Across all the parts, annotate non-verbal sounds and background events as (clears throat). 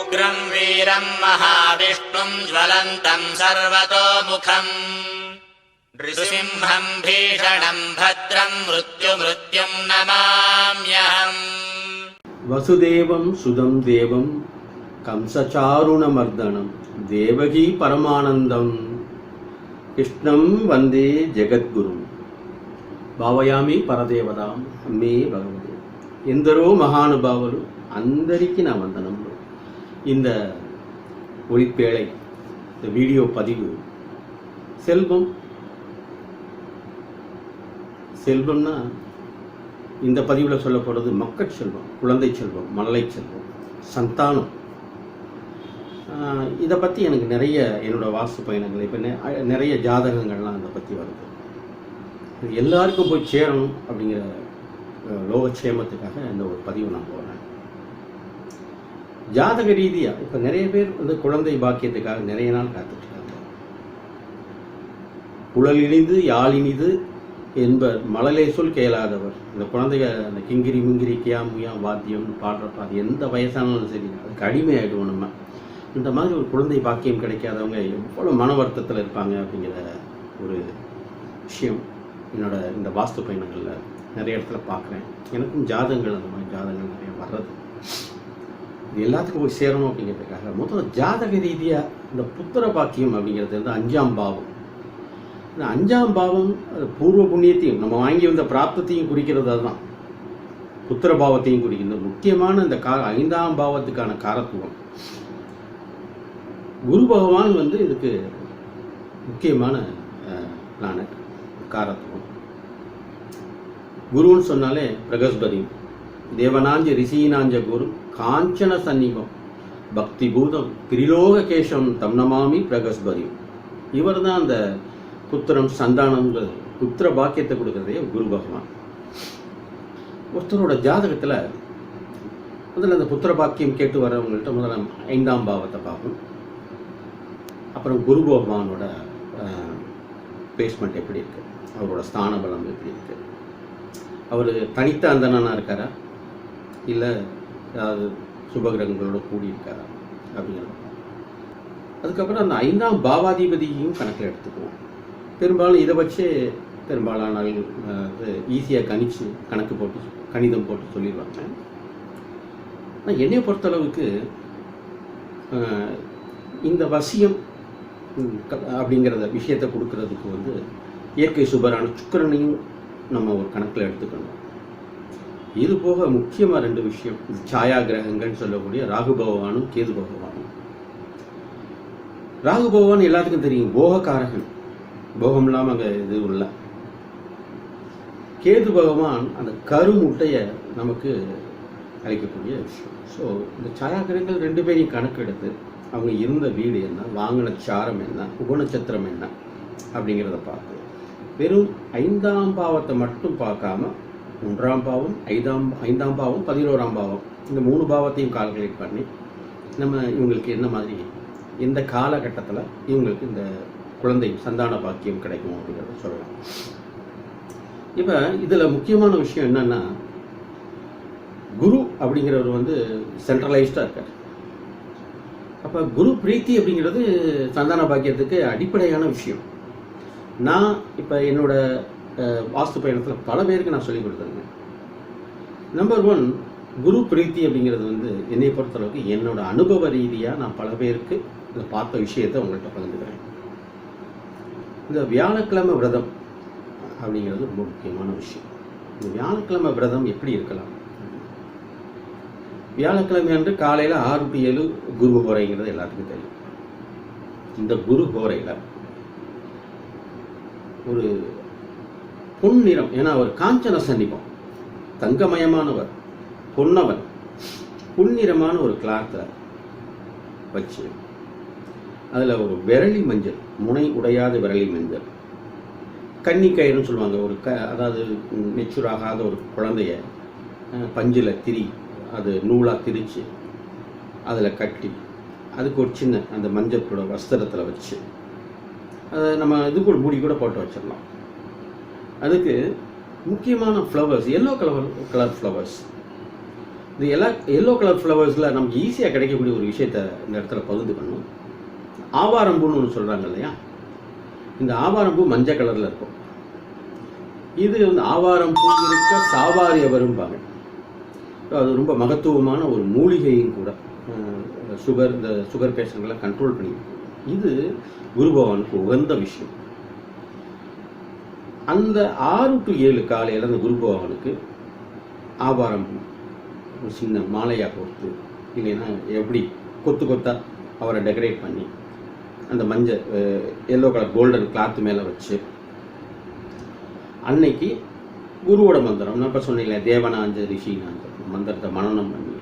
उग्रम् वीरम् महाविष्णुम् ज्वलन्तम् सर्वतोमुखम् नृसिंहम् भीषणम् भद्रम् मृत्युमृत्युम् नमाम्यहम् वसुदेवम् सुदम् देवम् कंसचारुणमर्दनम् देवकी परमानन्दम् కృష్ణం వందే జగద్గురు భావయామి పరదేవతాం మే భగవతి ఎందరో మహానుభావులు అందరికీ నా వందనం இந்த ஒளிப்பேழை இந்த வீடியோ பதிவு செல்வம். செல்வம்னா இந்த பதிவில் சொல்லப்படுறது மக்கள் செல்வம் குழந்தை செல்வம் மழலை செல்வம் சந்தானம். இதை பற்றி எனக்கு நிறைய என்னோடய வாசு பயணங்கள் இப்போ நிறைய ஜாதகங்கள்லாம் அதை பற்றி வருது. இது எல்லாருக்கும் போய் சேரணும் அப்படிங்கிற லோகக்ஷேமத்துக்காக இந்த ஒரு பதிவு நான் போகிறேன் ஜாதக ரீதியாக இப்போ நிறைய பேர் வந்து குழந்தை பாக்கியத்துக்காக நிறைய நாள் காத்துட்டு இருக்காங்க. குழல் இனிது யாழ் இனிது என்பர் மழலை சொல் கேளாதவர். இந்த குழந்தைங்க அந்த கிங்கிரி முங்கிரி கியா முயா வாத்தியம் பாடுறப்ப அது எந்த வயசானாலும் சரி அதுக்கு அடிமையாயிடுவோம் நம்ம. இந்த மாதிரி ஒரு குழந்தை பாக்கியம் கிடைக்காதவங்க எவ்வளோ மன வருத்தத்தில் இருப்பாங்க அப்படிங்கிற ஒரு விஷயம் என்னோட இந்த வாஸ்து பயணங்களில் நிறைய இடத்துல பார்க்குறேன். எனக்கும் ஜாதகங்கள் அந்த மாதிரி ஜாதகங்கள் நிறைய வர்றது. எல்லாத்துக்கும் போய் சேரணும் அப்படிங்கிறதுக்காக முதல்ல ஜாதக ரீதியாக இந்த புத்திர பாக்கியம் அப்படிங்கிறது வந்து அஞ்சாம் பாவம். இந்த அஞ்சாம் பாவம் அது பூர்வ புண்ணியத்தையும் நம்ம வாங்கி வந்த பிராப்தத்தையும் குறிக்கிறது அதுதான். புத்திர பாவத்தையும் குறிக்கிறது முக்கியமான இந்த கா ஐந்தாம் பாவத்துக்கான காரத்துவம். குரு பகவான் வந்து இதுக்கு முக்கியமான பிளானட் காரத்துவம். குருன்னு சொன்னாலே பிரகஸ்பதி. தேவனாஞ்ச ரிஷீனாஞ்ச குரு காஞ்சன சந்நிபம் பக்தி பூதம் திரிலோக தம்னமாமி பிரகஸ்பதி. இவர் தான் அந்த புத்திரம் சந்தானம்ங்கிறது புத்திர பாக்கியத்தை கொடுக்கறதே குரு பகவான். ஒருத்தரோட ஜாதகத்தில் முதல்ல அந்த புத்திர பாக்கியம் கேட்டு வரவங்கள்ட்ட முதல்ல ஐந்தாம் பாவத்தை பார்ப்போம். அப்புறம் குரு பகவானோட பேஸ்மெண்ட் எப்படி இருக்கு? அவரோட ஸ்தான பலம் எப்படி இருக்கு? அவர் தனித்த அந்தனாக இருக்காரா? இல்லை அது சுபகிரகங்களோட கூடி இருக்காரா அப்படிங்கிறது அதுக்கப்புறம் அந்த ஐந்தாம் பாவாதிபதியையும் கணக்கில் எடுத்துக்குவோம். பெரும்பாலும் இதை வச்சே பெரும்பாலான ஈஸியாக கணிச்சு கணக்கு போட்டு கணிதம் போட்டு சொல்லிடுவாங்க. ஆனால் என்னை பொறுத்தளவுக்கு இந்த வசியம் அப்படிங்கிறத விஷயத்தை கொடுக்கறதுக்கு வந்து இயற்கை சுபரான சுக்கரனையும் நம்ம ஒரு கணக்கில் எடுத்துக்கணும். இது போக முக்கியமாக ரெண்டு விஷயம். இது சாயா கிரகங்கள்னு சொல்லக்கூடிய ராகு பகவானும் கேது பகவானும். ராகு பகவான் எல்லாத்துக்கும் தெரியும். போகக்காரகன் போகம் இல்லாமல் அங்கே இது உள்ள. கேது பகவான் அந்த கருமுட்டையை நமக்கு அளிக்கக்கூடிய விஷயம். ஸோ இந்த சாயாகிரகங்கள் ரெண்டு பேரையும் கணக்கெடுத்து அவங்க இருந்த வீடு என்ன வாங்கின சாரம் என்ன உபநட்சத்திரம் என்ன அப்படிங்கிறத பார்த்து. வெறும் ஐந்தாம் பாவத்தை மட்டும் பார்க்காம ஒன்றாம் பாவம் ஐந்தாம் ஐந்தாம் பாவம் பதினோராம் பாவம். இந்த மூணு பாவத்தையும் கால்குலேட் பண்ணி நம்ம இவங்களுக்கு என்ன மாதிரி எந்த காலகட்டத்தில் இவங்களுக்கு இந்த குழந்தை சந்தான பாக்கியம் கிடைக்கும் அப்படிங்கிறத சொல்லலாம். இப்போ இதில் முக்கியமான விஷயம் என்னன்னா குரு அப்படிங்கிறவர் வந்து சென்ட்ரலைஸ்டாக இருக்கார். அப்போ குரு பிரீத்தி அப்படிங்கிறது சந்தான பாக்கியத்துக்கு அடிப்படையான விஷயம். நான் இப்போ என்னோட வாஸ்து பயணத்தில் பல பேருக்கு நான் சொல்லிக் கொடுத்துருங்க நம்பர் ஒன் குரு பிரீத்தி அப்படிங்கிறது வந்து என்னை பொறுத்தளவுக்கு என்னோட அனுபவ ரீதியாக நான் பல பேருக்கு இதை பார்த்த விஷயத்தை உங்கள்கிட்ட பகிர்ந்துக்கிறேன். இந்த வியாழக்கிழமை விரதம் அப்படிங்கிறது ரொம்ப முக்கியமான விஷயம். இந்த வியாழக்கிழமை விரதம் எப்படி இருக்கலாம்? வியாழக்கிழமை அன்று காலையில் ஆறு டு ஏழு குரு ஹோரைங்கிறது எல்லாத்துக்கும் தெரியும். இந்த குரு ஹோரையில் ஒரு பொன்னிறம். ஏன்னா அவர் காஞ்சன சன்னிபம். தங்கமயமானவர் பொன்னவன் பொன்னிறமான ஒரு கிளாத்தை வச்சு அதில் ஒரு விரலி மஞ்சள் முனை உடையாத விரலி மஞ்சள். கன்னிக்கயிறுன்னு சொல்லுவாங்க. ஒரு க அதாவது மெச்சூர் ஆகாத ஒரு குழந்தைய பஞ்சில் திரி அது நூலாக திரிச்சு அதில் கட்டி அதுக்கு ஒரு சின்ன அந்த மஞ்சள் கூட வஸ்திரத்தில் வச்சு அதை நம்ம இது கூட மூடி கூட போட்டு வச்சிடலாம். அதுக்கு முக்கியமான flowers yellow colour colour flowers இந்த எல்லா எல்லோ கலர் ஃப்ளவர்ஸில் நமக்கு ஈஸியாக கிடைக்கக்கூடிய ஒரு விஷயத்த இந்த இடத்துல பகிர்ந்துக்கணும் ஆவாரம்பூன்னு ஒன்று சொல்கிறாங்க இல்லையா? இந்த ஆவாரம்பூ மஞ்சள் கலரில் இருக்கும். இது வந்து ஆவாரம்பூ இருக்க சாவாரிய வரும்பாங்க அது ரொம்ப மகத்துவமான ஒரு மூலிகையும் கூட சுகர் இந்த சுகர் பேஷண்ட்களை கண்ட்ரோல் பண்ணி இது குரு பகவானுக்கு உகந்த விஷயம். அந்த ஆறு டு ஏழு காலையில் அந்த குரு பகவானுக்கு ஆபாரம் ஒரு சின்ன மாலையாக கொடுத்து இல்லைன்னா எப்படி கொத்து கொத்தா அவரை டெக்கரேட் பண்ணி அந்த மஞ்சள் எல்லோ கலர் கோல்டன் கிளாத் மேலே வச்சு அன்னைக்கு குருவோட மந்திரம் நான் இப்போ சொன்னீங்களே தேவனாஞ்ச ரிஷினாஞ்ச மந்திரத்தை மனனம் பண்ணி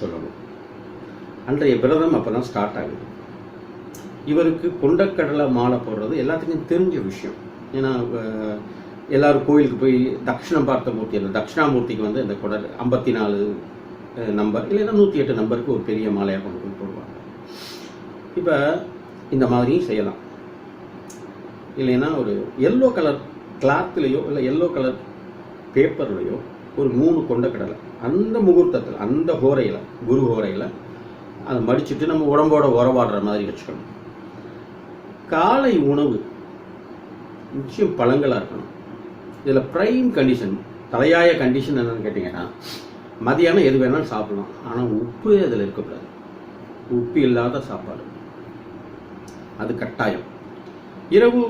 சொல்லணும். அன்றைய விரதம் அப்போ தான் ஸ்டார்ட் ஆகுது. இவருக்கு கொண்டக்கடலை மாலை போடுறது எல்லாத்துக்கும் தெரிஞ்ச விஷயம். ஏன்னா அஹ், எல்லாரும் கோயிலுக்கு போய் தட்சிணம் பார்த்த மூர்த்தி அந்த தட்சிணாமூர்த்திக்கு வந்து இந்த குடல் ஐம்பத்தி நாலு நம்பர் இல்லைன்னா நூற்றி எட்டு நம்பருக்கு ஒரு பெரிய மாலையாக கொண்டு போய் போடுவாங்க. இப்போ இந்த மாதிரியும் செய்யலாம். இல்லைன்னா ஒரு எல்லோ கலர் கிளாத்துலேயோ இல்லை எல்லோ கலர் பேப்பர்லையோ ஒரு மூணு கொண்ட கடலை அந்த முகூர்த்தத்தில் அந்த ஹோரையில் குரு ஹோரையில் அதை மடிச்சுட்டு நம்ம உடம்போட உறவாடுற மாதிரி வச்சுக்கணும். காலை உணவு நிச்சயம் பழங்களாக இருக்கணும். இதில் ப்ரைம் கண்டிஷன் தலையாய கண்டிஷன் என்னன்னு கேட்டிங்கன்னா மதியானம் எது வேணாலும் சாப்பிடலாம். ஆனால் உப்பு அதில் இருக்கக்கூடாது. உப்பு இல்லாத சாப்பாடு. அது கட்டாயம். இரவு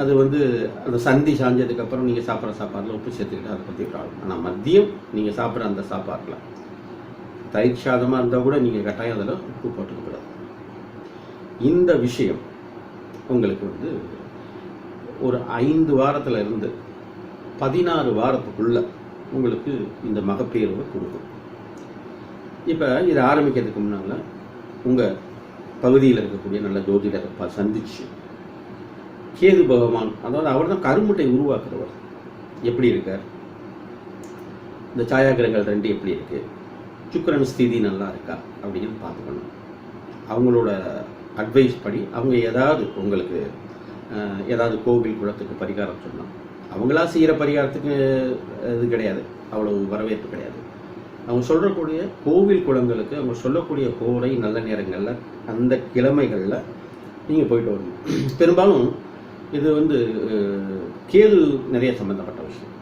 அது வந்து அந்த சந்தி சாஞ்சதுக்கப்புறம் நீங்கள் சாப்பிட்ற சாப்பாட்டில் உப்பு சேர்த்துக்கிட்டு அதை பற்றி ப்ராப்ளம் ஆனால் மதியம் நீங்கள் சாப்பிட்ற அந்த சாப்பாட்டில் தயிர் சாதமாக இருந்தால் கூட நீங்கள் கட்டாயம் அதில் உப்பு போட்டுக்கக்கூடாது இந்த விஷயம் உங்களுக்கு வந்து ஒரு ஐந்து வாரத்தில் இருந்து பதினாறு வாரத்துக்குள்ள உங்களுக்கு இந்த மகப்பேறுவை கொடுக்கும். இப்போ இதை ஆரம்பிக்கிறதுக்கு முன்னால் உங்கள் பகுதியில் இருக்கக்கூடிய நல்ல ஜோதிடரை ப- சந்திச்சு கேது பகவான் அதாவது அவர் தான் கருமுட்டை உருவாக்குறவர். எப்படி இருக்கார்? இந்த சாயாகிரகங்கள் ரெண்டு எப்படி இருக்கு? சுக்கரன் ஸ்திதி நல்லா இருக்கா? அப்படின்னு பார்த்துக்கணும். அவங்களோட அட்வைஸ் படி அவங்க ஏதாவது உங்களுக்கு ஏதாவது கோவில் குளத்துக்கு பரிகாரம் சொன்னால் அவங்களா செய்கிற பரிகாரத்துக்கு இது கிடையாது. அவ்வளவு வரவேற்பு கிடையாது. அவங்க சொல்கிறக்கூடிய கோவில் குளங்களுக்கு அவங்க சொல்லக்கூடிய கோரை நல்ல நேரங்களில் அந்த கிழமைகளில் நீங்கள் போயிட்டு வரணும். (clears throat) பெரும்பாலும் இது வந்து கேது நிறைய சம்மந்தப்பட்ட விஷயம்.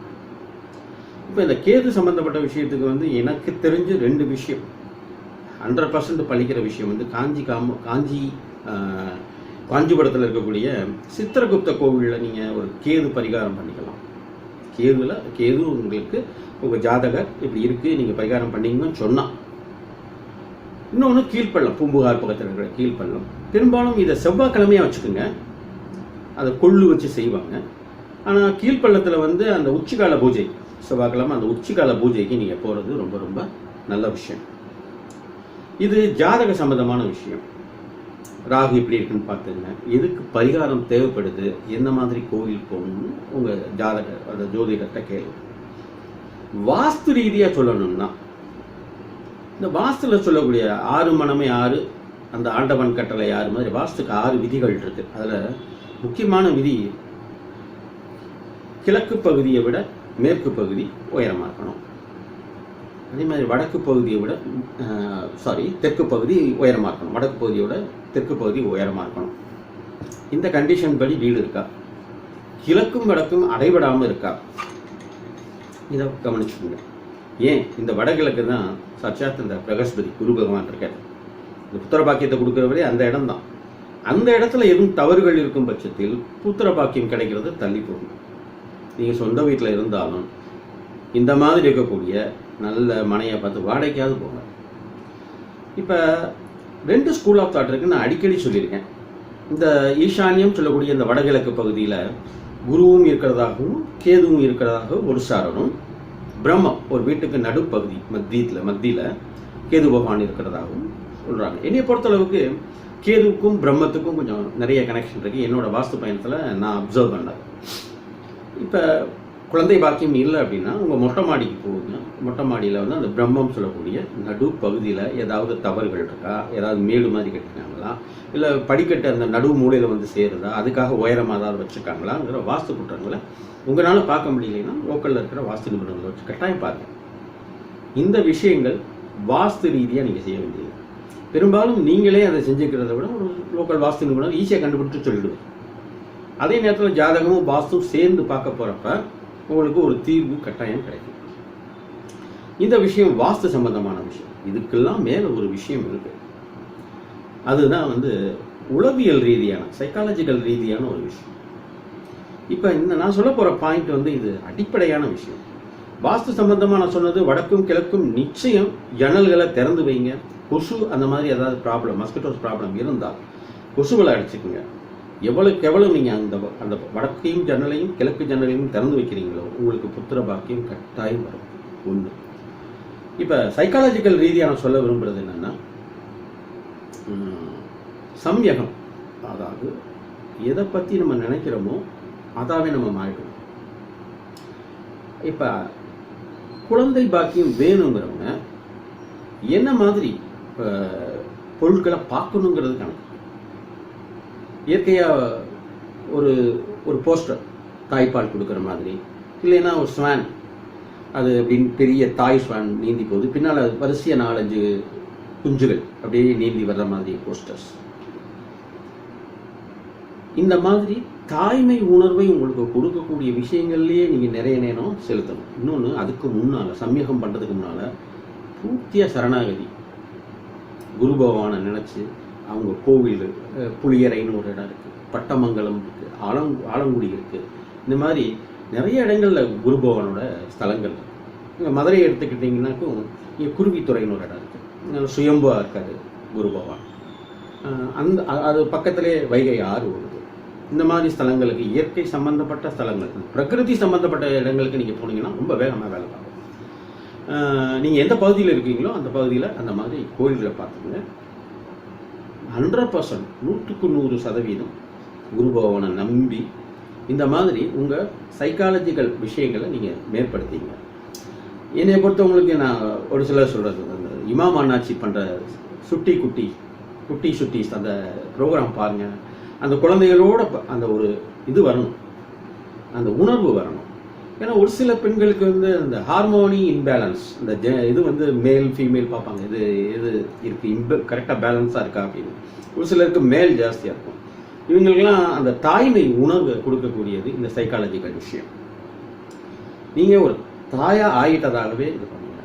இப்போ இந்த கேது சம்மந்தப்பட்ட விஷயத்துக்கு வந்து எனக்கு தெரிஞ்சு ரெண்டு விஷயம். ஹண்ட்ரட் பர்சன்ட் பழிக்கிற விஷயம் வந்து காஞ்சி காம காஞ்சி காஞ்சிபுரத்தில் இருக்கக்கூடிய சித்திரகுப்த கோவிலில் நீங்கள் ஒரு கேது பரிகாரம் பண்ணிக்கலாம். கேதுவில் கேது உங்களுக்கு உங்கள் ஜாதகர் இப்படி இருக்குது நீங்கள் பரிகாரம் பண்ணீங்கன்னு சொன்னால் இன்னொன்று கீழ்ப்பள்ளம் பூம்புகார் பக்கத்தில் இருக்கிற கீழ்ப்பள்ளம். பெரும்பாலும் இதை செவ்வாய்க்கிழமையாக வச்சுக்கோங்க. அதை கொள்ளு வச்சு செய்வாங்க. ஆனால் கீழ்ப்பள்ளத்தில் வந்து அந்த உச்சிக்கால பூஜை செவ்வாய்க்கிழமை அந்த உச்சிக்கால பூஜைக்கு நீங்கள் போகிறது ரொம்ப ரொம்ப நல்ல விஷயம். இது ஜாதக சம்பந்தமான விஷயம். ராகு எப்படி இருக்குன்னு பார்த்துங்க. எதுக்கு பரிகாரம் தேவைப்படுது? என்ன மாதிரி கோவில் போகணும்னு உங்கள் ஜாதக அந்த ஜோதிடத்தை கேளு வாஸ்து ரீதியாக சொல்லணும்னா இந்த வாஸ்துல சொல்லக்கூடிய ஆறு மனமே ஆறு அந்த ஆண்டவன் கட்டளை ஆறு மாதிரி வாஸ்துக்கு ஆறு விதிகள் இருக்கு. அதில் முக்கியமான விதி கிழக்கு பகுதியை விட மேற்கு பகுதி உயரமாக இருக்கணும். அதே மாதிரி வடக்கு பகுதியை விட சாரி தெற்கு பகுதி உயரமாக இருக்கணும். வடக்கு பகுதியை விட தெற்கு பகுதி உயரமாக இருக்கணும். இந்த கண்டிஷன் படி வீடு இருக்கா? கிழக்கும் வடக்கும் அடைபடாமல் இருக்கா? இதை கவனிச்சுக்கோங்க. ஏன்? இந்த வடகிழக்கு தான் சாட்சாத் இந்த பிரகஸ்பதி குரு பகவான் இருக்கார். இந்த புத்திர பாக்கியத்தை கொடுக்குறவரே அந்த இடம் தான். அந்த இடத்துல எதுவும் தவறுகள் இருக்கும் பட்சத்தில் புத்திர பாக்கியம் கிடைக்கிறது தள்ளி போகும். நீங்கள் சொந்த வீட்டில் இருந்தாலும் இந்த மாதிரி இருக்கக்கூடிய நல்ல மனையை பார்த்து வாடகைக்காவது போங்க. இப்போ ரெண்டு ஸ்கூல் ஆஃப் தாட் இருக்குன்னு நான் அடிக்கடி சொல்லியிருக்கேன். இந்த ஈசான்யம் சொல்லக்கூடிய இந்த வடகிழக்கு பகுதியில் குருவும் இருக்கிறதாகவும் கேதுவும் இருக்கிறதாகவும் ஒரு சாரனும் பிரம்மம் ஒரு வீட்டுக்கு நடுப்பகுதி மத்தியத்தில் மத்தியில் கேது பகவான் இருக்கிறதாகவும் சொல்கிறாங்க என்னையை பொறுத்தளவுக்கு கேதுவுக்கும் பிரம்மத்துக்கும் கொஞ்சம் நிறைய கனெக்ஷன் இருக்குது என்னோடய வாஸ்து பயணத்தில் நான் அப்சர்வ் பண்ணது இப்போ குழந்தை பாக்கியம் இல்லை அப்படின்னா உங்கள் மொட்டை மாடிக்கு போகுங்க மொட்டை மாடியில் வந்து அந்த பிரம்மம் சொல்லக்கூடிய நடு பகுதியில் ஏதாவது தவறுகள் இருக்கா? ஏதாவது மேடு மாதிரி கட்டிருக்காங்களா? இல்லை படிக்கட்டு அந்த நடு மூலையில் வந்து சேருதா? அதுக்காக உயரமாக ஏதாவது வச்சுருக்காங்களாங்கிற வாஸ்து குற்றங்களை உங்களால் பார்க்க முடியலைன்னா லோக்கலில் இருக்கிற வாஸ்து நிபுணர்களை வச்சு கட்டாயம் பார்த்து இந்த விஷயங்கள் வாஸ்து ரீதியாக நீங்கள் செய்ய வேண்டியது. பெரும்பாலும் நீங்களே அதை செஞ்சுக்கிறத விட ஒரு லோக்கல் வாஸ்து நிபுணர் ஈஸியாக கண்டுபிடிச்சு சொல்லிடுவேன் அதே நேரத்தில் ஜாதகமும் வாஸ்துவும் சேர்ந்து பார்க்க போகிறப்ப உங்களுக்கு ஒரு தீர்வு கட்டாயம் கிடைக்கும். இந்த விஷயம் வாஸ்து சம்பந்தமான விஷயம். இதுக்கெல்லாம் மேலே ஒரு விஷயம் இருக்கு. அதுதான் வந்து உளவியல் ரீதியான சைக்காலஜிக்கல் ரீதியான ஒரு விஷயம். இப்போ இந்த நான் சொல்ல போகிற பாயிண்ட் வந்து இது அடிப்படையான விஷயம். வாஸ்து சம்பந்தமாக நான் சொன்னது வடக்கும் கிழக்கும் நிச்சயம் ஜன்னல்களை திறந்து வைங்க. கொசு அந்த மாதிரி ஏதாவது ப்ராப்ளம் மஸ்கிட்டோஸ் ப்ராப்ளம் இருந்தால் கொசுகளை அடிச்சுக்குங்க. எவ்வளவுக்கு எவ்வளவு நீங்கள் அந்த அந்த வடக்கையும் ஜன்னலையும் கிழக்கு ஜன்னலையும் திறந்து வைக்கிறீங்களோ உங்களுக்கு புத்திர பாக்கியம் கட்டாயம் வரும். ஒன்று இப்போ சைக்காலஜிக்கல் ரீதியாக நான் சொல்ல விரும்புகிறது என்னன்னா சம்யகம். அதாவது எதை பற்றி நம்ம நினைக்கிறோமோ அதாவே நம்ம மாறிடுவோம். இப்போ குழந்தை பாக்கியம் வேணுங்கிறவங்க என்ன மாதிரி பொருட்களை பார்க்கணுங்கிறது கணக்கு. இயற்கையாக ஒரு ஒரு போஸ்டர் தாய்ப்பால் கொடுக்குற மாதிரி. இல்லைன்னா ஒரு ஸ்வான் அது அப்படின்னு பெரிய தாய் ஸ்வான் நீந்தி போகுது. பின்னால் அது வரிசையாக நாலஞ்சு குஞ்சுகள் அப்படியே நீந்தி வர்ற மாதிரி போஸ்டர்ஸ் இந்த மாதிரி தாய்மை உணர்வை உங்களுக்கு கொடுக்கக்கூடிய விஷயங்கள்லயே நீங்கள் நிறைய நேரம் செலுத்தணும். இன்னொன்று அதுக்கு முன்னால் சமீகம் பண்ணுறதுக்கு முன்னால் பூர்த்தியாக சரணாகதி. குரு பகவானை நினச்சி அவங்க கோவில் புளியரைன்னு ஒரு இடம் இருக்குது பட்டமங்கலம் இருக்குது ஆலங் ஆலங்குடி இருக்குது இந்த மாதிரி நிறைய இடங்களில் குரு பகவானோட ஸ்தலங்கள் இங்கே மதுரையை எடுத்துக்கிட்டிங்கனாக்கும் இங்கே குருவித்துறைன்னு ஒரு இடம் இருக்குது சுயம்புவாக இருக்காது குரு பகவான் அந்த அது பக்கத்திலே வைகை ஆறு ஓடுது இந்த மாதிரி ஸ்தலங்களுக்கு இயற்கை சம்பந்தப்பட்ட ஸ்தலங்கள் பிரகிருதி சம்பந்தப்பட்ட இடங்களுக்கு நீங்கள் போனீங்கன்னா ரொம்ப வேகமாக வேலை பார்க்கும். நீங்கள் எந்த பகுதியில் இருக்கீங்களோ அந்த பகுதியில் அந்த மாதிரி கோயில்களை பார்த்துக்கோங்க. ஹண்ட்ரட் பர்சன்ட் நூற்றுக்கு நூறு சதவீதம் குரு பகவானை நம்பி இந்த மாதிரி உங்கள் சைக்காலஜிக்கல் விஷயங்களை நீங்கள் மேற்படுத்திங்க என்னை பொறுத்தவங்களுக்கு நான் ஒரு சிலர் சொல்கிறது அந்த இமாம் அண்ணாச்சி பண்ணுற சுட்டி குட்டி குட்டி சுட்டிஸ் அந்த ப்ரோக்ராம் பாருங்கள் அந்த குழந்தைகளோட ப- அந்த ஒரு இது வரணும். அந்த உணர்வு வரணும். ஏன்னா ஒரு சில பெண்களுக்கு வந்து அந்த ஹார்மோனி இன்பேலன்ஸ் இந்த ஜெ இது வந்து மேல் ஃபீமேல் பார்ப்பாங்க. இது இது இருக்கு இன்ப கரெக்டாக பேலன்ஸாக இருக்கா அப்படின்னு. ஒரு சிலருக்கு மேல் ஜாஸ்தியாக இருக்கும். இவங்களுக்கெல்லாம் அந்த தாய்மை உணர்வு கொடுக்கக்கூடியது இந்த சைக்காலஜிக்கல் விஷயம். நீங்கள் ஒரு தாயாக ஆகிட்டதாகவே இது பண்ணுங்க.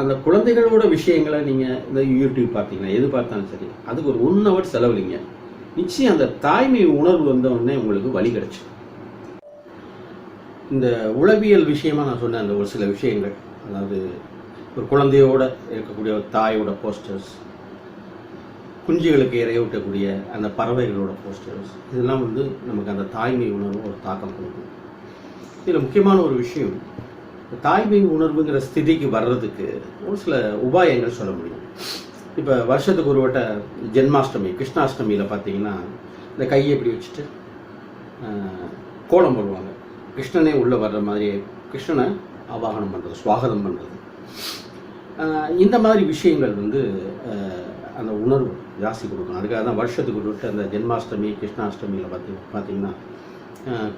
அந்த குழந்தைகளோட விஷயங்களை நீங்கள் இந்த யூடியூப் பார்த்தீங்கன்னா எது பார்த்தாலும் சரி அதுக்கு ஒரு ஒன் ஹவர் செலவுலிங்க நிச்சயம் அந்த தாய்மை உணர்வு வந்த உடனே உங்களுக்கு வழி கிடச்சிடும் இந்த உளவியல் விஷயமா நான் சொன்ன அந்த ஒரு சில விஷயங்கள். அதாவது ஒரு குழந்தையோட இருக்கக்கூடிய ஒரு தாயோட போஸ்டர்ஸ் குஞ்சுகளுக்கு இறையூட்டக்கூடிய அந்த பறவைகளோட போஸ்டர்ஸ் இதெல்லாம் வந்து நமக்கு அந்த தாய்மை உணர்வு ஒரு தாக்கம் கொடுக்கும். இதில் முக்கியமான ஒரு விஷயம் தாய்மை உணர்வுங்கிற ஸ்திதிக்கு வர்றதுக்கு ஒரு சில உபாயங்கள் சொல்ல முடியும். இப்போ வருஷத்துக்கு ஒரு வட்ட ஜென்மாஷ்டமி கிருஷ்ணாஷ்டமியில் பார்த்தீங்கன்னா இந்த கையை இப்படி வச்சுட்டு கோலம் போடுவாங்க. கிருஷ்ணனே உள்ளே வர்ற மாதிரி கிருஷ்ணனை ஆவாகனம் பண்ணுறது சுவாகதம் பண்ணுறது இந்த மாதிரி விஷயங்கள் வந்து அந்த உணர்வு ஜாஸ்தி கொடுக்கும் அதுக்காக தான் வருஷத்துக்கு விட்டு அந்த ஜென்மாஷ்டமி கிருஷ்ணாஷ்டமியில் பார்த்தி பார்த்திங்கன்னா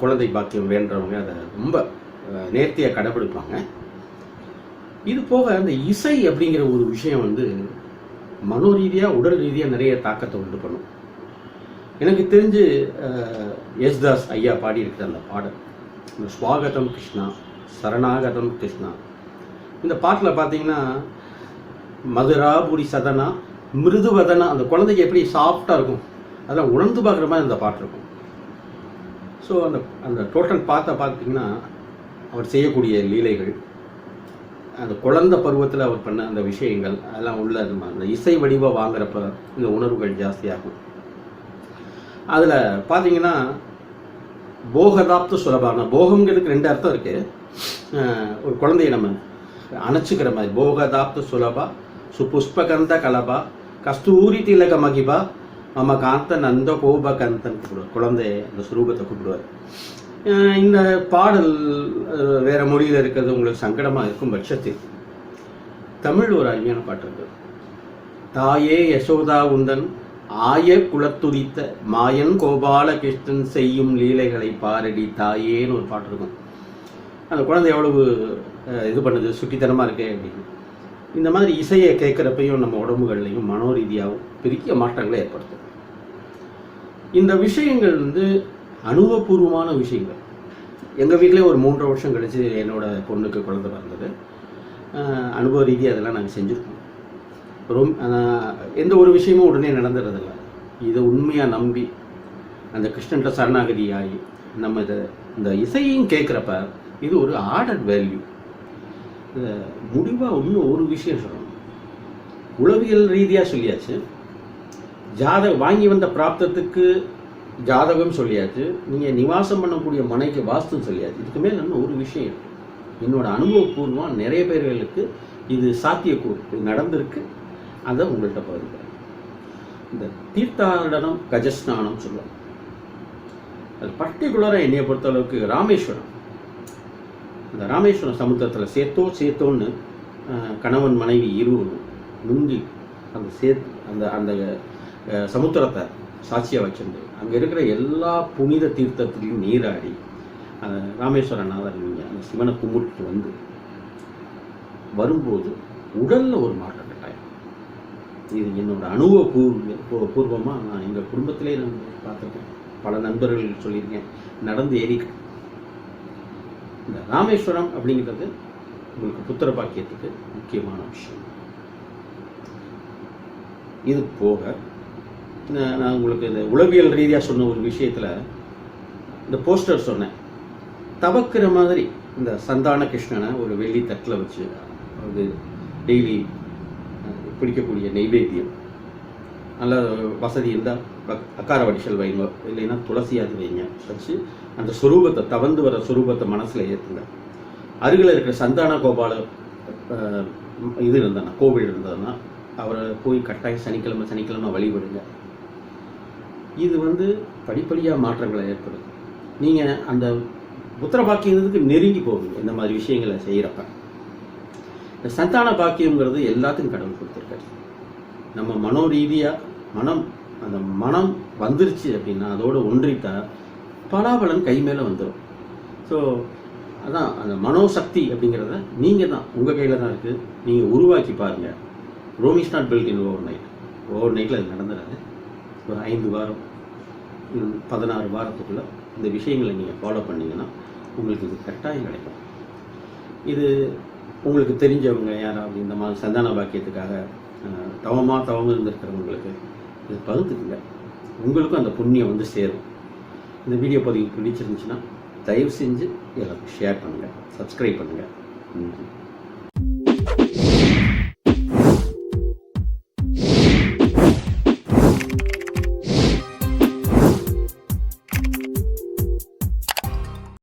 குழந்தை பாக்கியம் வேண்டவங்க அதை ரொம்ப நேர்த்தியாக கடைபிடிப்பாங்க. இது போக அந்த இசை அப்படிங்கிற ஒரு விஷயம் வந்து மனோ ரீதியாக உடல் ரீதியாக நிறைய தாக்கத்தை உண்டு பண்ணும். எனக்கு தெரிஞ்சு யஸ்தாஸ் ஐயா பாடியிருக்கிற அந்த பாடல். ஸ்வாகதம் கிருஷ்ணா சரணாகதம் கிருஷ்ணா. இந்த பாட்டில் பார்த்தீங்கன்னா மதுராபுரி சதனா மிருதுவதனா அந்த குழந்தைக்கு எப்படி சாஃப்டாக இருக்கும் அதெல்லாம் உணர்ந்து பார்க்குற மாதிரி அந்த பாட்டு இருக்கும். ஸோ அந்த அந்த டோட்டல் பாட்டை பார்த்தீங்கன்னா அவர் செய்யக்கூடிய லீலைகள் அந்த குழந்த பருவத்தில் அவர் பண்ண அந்த விஷயங்கள் அதெல்லாம் உள்ள அந்த இசை வடிவாக வாங்குறப்ப இந்த உணர்வுகள் ஜாஸ்தியாகும். அதில் பார்த்தீங்கன்னா போகதாப்து சுலபான போகம்ங்கிறதுக்கு ரெண்டு அர்த்தம் இருக்கு. ஒரு குழந்தைய நம்ம அணைச்சிக்கிற மாதிரி. போகதாப்து சுலபா சுபுஷ்பகந்த கலபா கஸ்தூரி திலக மகிபா மம காந்த நந்த கோப கந்தன் கூப்பிடுவார். குழந்தைய அந்த சுரூபத்தை கூப்பிடுவார். இந்த பாடல் வேற மொழியில் இருக்கிறது உங்களுக்கு சங்கடமா இருக்கும் பட்சத்தில் தமிழ் ஒரு அருமையான பாட்டு இருக்கு. தாயே யசோதா உந்தன் ஆய குலத்துதித்த மாயன் கோபாலகிருஷ்ணன் செய்யும் லீலைகளை பாரடி தாயேன்னு ஒரு பாட்டு இருக்கும். அந்த குழந்தை எவ்வளவு இது பண்ணுது சுட்டித்தனமாக இருக்கே அப்படின்னு. இந்த மாதிரி இசையை கேட்குறப்பையும் நம்ம உடம்புகள்லையும் மனோரீதியாகவும் பெரிய மாற்றங்களை ஏற்படுத்தும். இந்த விஷயங்கள் வந்து அனுபவபூர்வமான விஷயங்கள். எங்கள் வீட்டிலே ஒரு மூன்றரை வருஷம் கழிச்சு என்னோட பொண்ணுக்கு குழந்தை பிறந்தது. அனுபவ ரீதியாக அதெல்லாம் நாங்கள் செஞ்சுருக்கோம். ரொம் எந்த ஒரு விஷயமும் உடனே நடந்துடுறதில்ல இதை உண்மையாக நம்பி அந்த கிருஷ்ணன்ட்ட சரணாகதி ஆகி நம்ம இதை இந்த இசையும் கேட்குறப்ப இது ஒரு ஆர்டர் வேல்யூ. முடிவாக இன்னும் ஒரு விஷயம் சொல்லணும். உளவியல் ரீதியாக சொல்லியாச்சு. ஜாதக வாங்கி வந்த பிராப்தத்துக்கு ஜாதகம் சொல்லியாச்சு. நீங்கள் நிவாசம் பண்ணக்கூடிய மனைக்கு வாஸ்து சொல்லியாச்சு. இதுக்கு மேலே இன்னும் ஒரு விஷயம் என்னோட அனுபவபூர்வம் நிறைய பேர்களுக்கு இது சாத்தியக்கூறு. நடந்திருக்கு. அதை உங்கள்கிட்ட பகிர்ந்துக்கிறேன். இந்த தீர்த்தாடனம் கஜஸ்நானம் சொல்லுவாங்க. அது பர்டிகுலராக பொறுத்த பொறுத்தளவுக்கு ராமேஸ்வரம். இந்த ராமேஸ்வரம் சமுத்திரத்தில் சேத்தோ சேத்தோன்னு கணவன் மனைவி இருவரும் நுங்கி அந்த சே அந்த அந்த சமுத்திரத்தை சாட்சியாக வச்சிருந்து அங்கே இருக்கிற எல்லா புனித தீர்த்தத்திலையும் நீராடி அந்த ராமேஸ்வரநாதர் நீங்கள் அந்த சிவனை கும்பிட்டு வந்து வரும்போது உடலில் ஒரு மாற்றம். இது என்னோட அனுபவ பூர்வ பூர்வமாக நான் எங்கள் குடும்பத்திலே நான் பார்த்துருக்கேன். பல நண்பர்கள் சொல்லியிருக்கேன். நடந்து ஏறி இந்த ராமேஸ்வரம் அப்படிங்கிறது உங்களுக்கு புத்திர பாக்கியத்துக்கு முக்கியமான விஷயம். இது போக நான் நான் உங்களுக்கு இந்த உளவியல் ரீதியாக சொன்ன ஒரு விஷயத்தில் இந்த போஸ்டர் சொன்னேன். தவக்கிற மாதிரி இந்த சந்தான கிருஷ்ணனை ஒரு வெள்ளி தட்டில் வச்சு அது டெய்லி பிடிக்கக்கூடிய நெய்வேத்தியம் நல்ல வசதி இருந்தால் அக்கார வடிசல் வைங்க இல்லைன்னா துளசியாவது வைங்க. வச்சு அந்த சுரூபத்தை தவந்து வர சொரூபத்தை மனசில் ஏற்றுங்க அருகில் இருக்கிற சந்தான கோபால இது இருந்ததுன்னா கோவில் இருந்ததுன்னா அவரை போய் கட்டாயம் சனிக்கிழமை சனிக்கிழமை வழிபடுங்க. இது வந்து படிப்படியாக மாற்றங்களை ஏற்படுது நீங்கள் அந்த புத்திர பாக்கியத்துக்கு நெருங்கி போகுங்க இந்த மாதிரி விஷயங்களை செய்கிறப்ப இந்த சந்தான பாக்கியங்கிறது எல்லாத்துக்கும் கடவுள் கொடுத்துருக்காரு. நம்ம மனோ ரீதியாக மனம் அந்த மனம் வந்துருச்சு அப்படின்னா அதோடு ஒன்றித்தா பலாபலன் கை மேலே வந்துடும் ஸோ அதான் அந்த மனோசக்தி அப்படிங்கிறத நீங்கள் தான் உங்கள் கையில் தான் இருக்குது நீங்கள் உருவாக்கி பாருங்கள் Rome is not built in overnight. Over நைட்டில் அது நடந்துடாது. ஒரு ஐந்து வாரம் பதினாறு வாரத்துக்குள்ளே இந்த விஷயங்களை நீங்கள் ஃபாலோ பண்ணீங்கன்னா உங்களுக்கு இது கட்டாயம் கிடைக்கும். இது உங்களுக்கு தெரிஞ்சவங்க யாராவது இந்த மாதிரி சந்தான பாக்கியத்துக்காக தவமாக தவம் இருந்திருக்கிறவங்களுக்கு இது பகுத்துக்குங்க உங்களுக்கும் அந்த புண்ணியம் வந்து சேரும். இந்த வீடியோ பதிவு பிடிச்சிருந்துச்சுன்னா தயவு செஞ்சு எல்லாருக்கும் ஷேர் பண்ணுங்கள் சப்ஸ்கிரைப் பண்ணுங்கள் நன்றி.